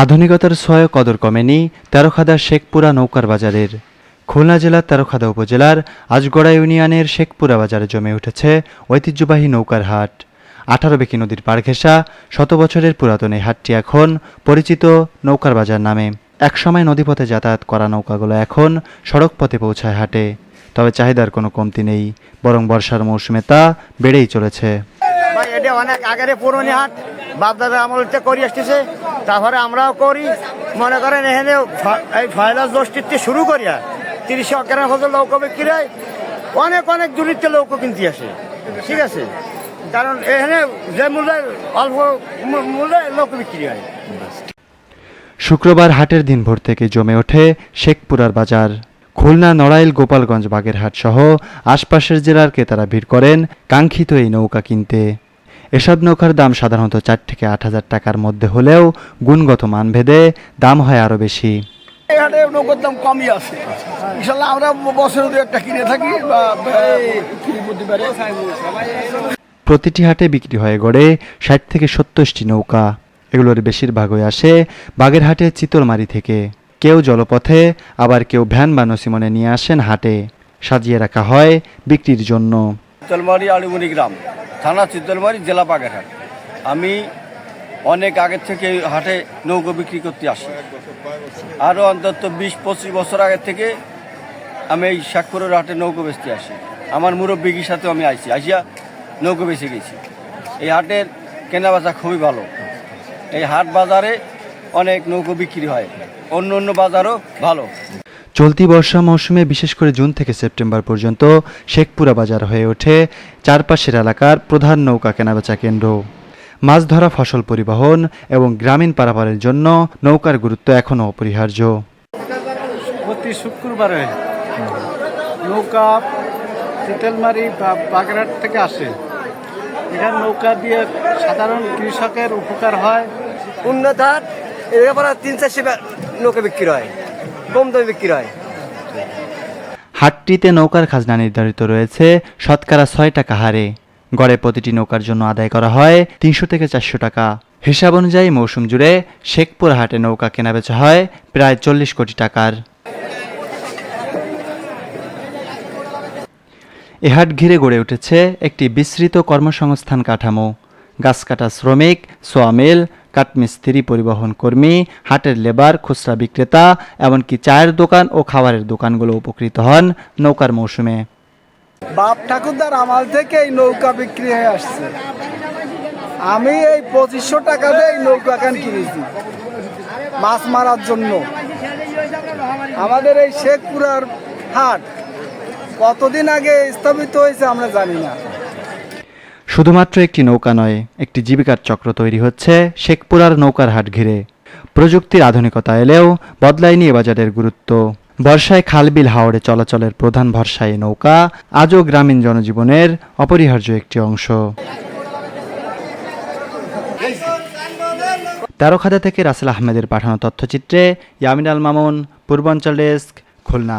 আধুনিকতার ছোঁয়ায় কদর কমেনি তেরোখাদা শেখপুরা নৌকার বাজারের। খুলনা জেলার তেরোখাদা উপজেলার আজগড়া ইউনিয়নের শেখপুরা বাজারে জমে উঠেছে ঐতিহ্যবাহী নৌকার হাট। আঠারো বেকি নদীর পাড় ঘেঁষা শত বছরের পুরাতন এই হাটটি এখন পরিচিত নৌকার বাজার নামে। একসময় নদীপথে যাতায়াত করা নৌকাগুলো এখন সড়ক পথে পৌঁছায় হাটে। তবে চাহিদার কোনো কমতি নেই, বরং বর্ষার মৌসুমে তা বেড়েই চলেছে। এটা অনেক আগের পুরনো হাট। বাপদাদা আমলতে করে আসতেছে। তারপরে আমরাও করি। মনে করেন এখানে এই ফয়লাস গোষ্ঠীতে শুরু করিয়া তিরিশ অকেরা হতো লৌক বিক্রি হয়। অনেক অনেক দূরিত্বে লৌক কিনতে আসে। ঠিক আছে? কারণ এখানে যে মূল্যে অল্প মূল্যে লৌক বিক্রি হয়। শুক্রবার হাটের দিন ভোর থেকে জমে ওঠে শেখপুরার বাজার। খুলনা, নড়াইল, গোপালগঞ্জ, বাগেরহাট সহ আশপাশের জেলার ক্রেতারা ভিড় করেন কাঙ্ক্ষিত এই নৌকা কিনতে। এসব নৌকার দাম সাধারণত চার থেকে আট হাজার টাকার মধ্যে হলেও গুণগত মান ভেদে দাম হয় আরও বেশি। এই হাটে নৌকার দাম কমই আছে। ইনশাল্লাহ আমরা বছরে দু একটা কিনে থাকি বা প্রতিটি হাটে বিক্রি হয়ে গড়ে ষাট থেকে সত্তরটি নৌকা। এগুলোর বেশিরভাগই আসে বাগেরহাটের চিতলমারি থেকে। কেউ জলপথে আবার কেউ ভ্যান বা নসিমনে নিয়ে আসেন হাটে। সাজিয়ে রাখা হয় বিক্রির জন্য। চিতলমারি আলিমুনি গ্রাম। থানা চিতলমারি জেলা বাগেরহাট। আমি অনেক আগের থেকে হাটে নৌকো বিক্রি করতে আসি। আরও অন্তত বিশ, পঁচিশ বছর আগের থেকে আমি এই শেখপুরের হাটে নৌকো বেচতে আসি। আমার মুরব্বীর সাথে আমি আইছি আসিয়া নৌকো বেচে গেছি। এই হাটের কেনাবেচা খুবই ভালো। এই হাট বাজারে অনেক নৌকো বিক্রি হয়, অন্য অন্য বাজারও ভালো। চলতি বর্ষা মৌসুমে বিশেষ করে জুন থেকে সেপ্টেম্বর পর্যন্ত শেখপুরা বাজার হয়ে ওঠে চারপাশের এলাকার প্রধান নৌকা কেনাবেচা কেন্দ্র। মাছ ধরা ফসল পরিবহন এবং গ্রামীণ পারাপারের জন্য নৌকার গুরুত্ব এখনও অপরিহার্য। প্রতি শুক্রবারে নৌকা তিতেলমারি বা বাগেরহাট থেকে আসে। এখানে নৌকা দিয়ে সাধারণ কৃষকের উপকার হয়। উন্নত হাট তিন চারশো নৌকা বিক্রি হয়। কম দামে বিক্রি হয়। হাটটিতে নৌকার খাজনা নির্ধারিত রয়েছে, শতকরা ছয় টাকা হারে। গড়ে প্রতিটি নৌকার জন্য আদায় করা হয় তিনশো থেকে চারশো টাকা। হিসাব অনুযায়ী মৌসুম জুড়ে শেখপুর হাটে নৌকা কেনাবেচা হয় প্রায় চল্লিশ কোটি টাকার। এ হাট ঘিরে গড়ে উঠেছে একটি বিস্তৃত কর্মসংস্থান কাঠামো। গাছ কাটা শ্রমিক সোয়ামিল কাঠমিস্ত্রি পরিবহন কর্মী, হাটের লেবার, খুচরা বিক্রেতা, এমনকি চায়ের দোকান ও খাবারের দোকানগুলো উপকৃত হন নৌকার মৌসুমে। বাপ ঠাকুরদার আমাল থেকে এই নৌকা বিক্রি হয়ে আসছে। আমি এই পঁচিশশো টাকা দিয়ে এই নৌকা কেন কিনেছি? মাছ মারার জন্য। আমাদের এই শেখপুরার হাট কতদিন আগে স্থাপিত হয়েছে আমরা জানি না। শুধুমাত্র একটি নৌকা নয়, একটি জীবিকার চক্র তৈরি হচ্ছে শেখপুরার নৌকার হাট ঘিরে। প্রযুক্তির আধুনিকতা এলেও বদলায়নি এ বাজারের গুরুত্ব। বর্ষায় খালবিল হাওড়ে চলাচলের প্রধান ভরসা এই নৌকা আজও গ্রামীণ জনজীবনের অপরিহার্য একটি অংশ। তেরোখাদা থেকে রাসেল আহমেদের পাঠানো তথ্যচিত্রে ইয়ামিন আল মামুন, পূর্বাঞ্চল ডেস্ক, খুলনা।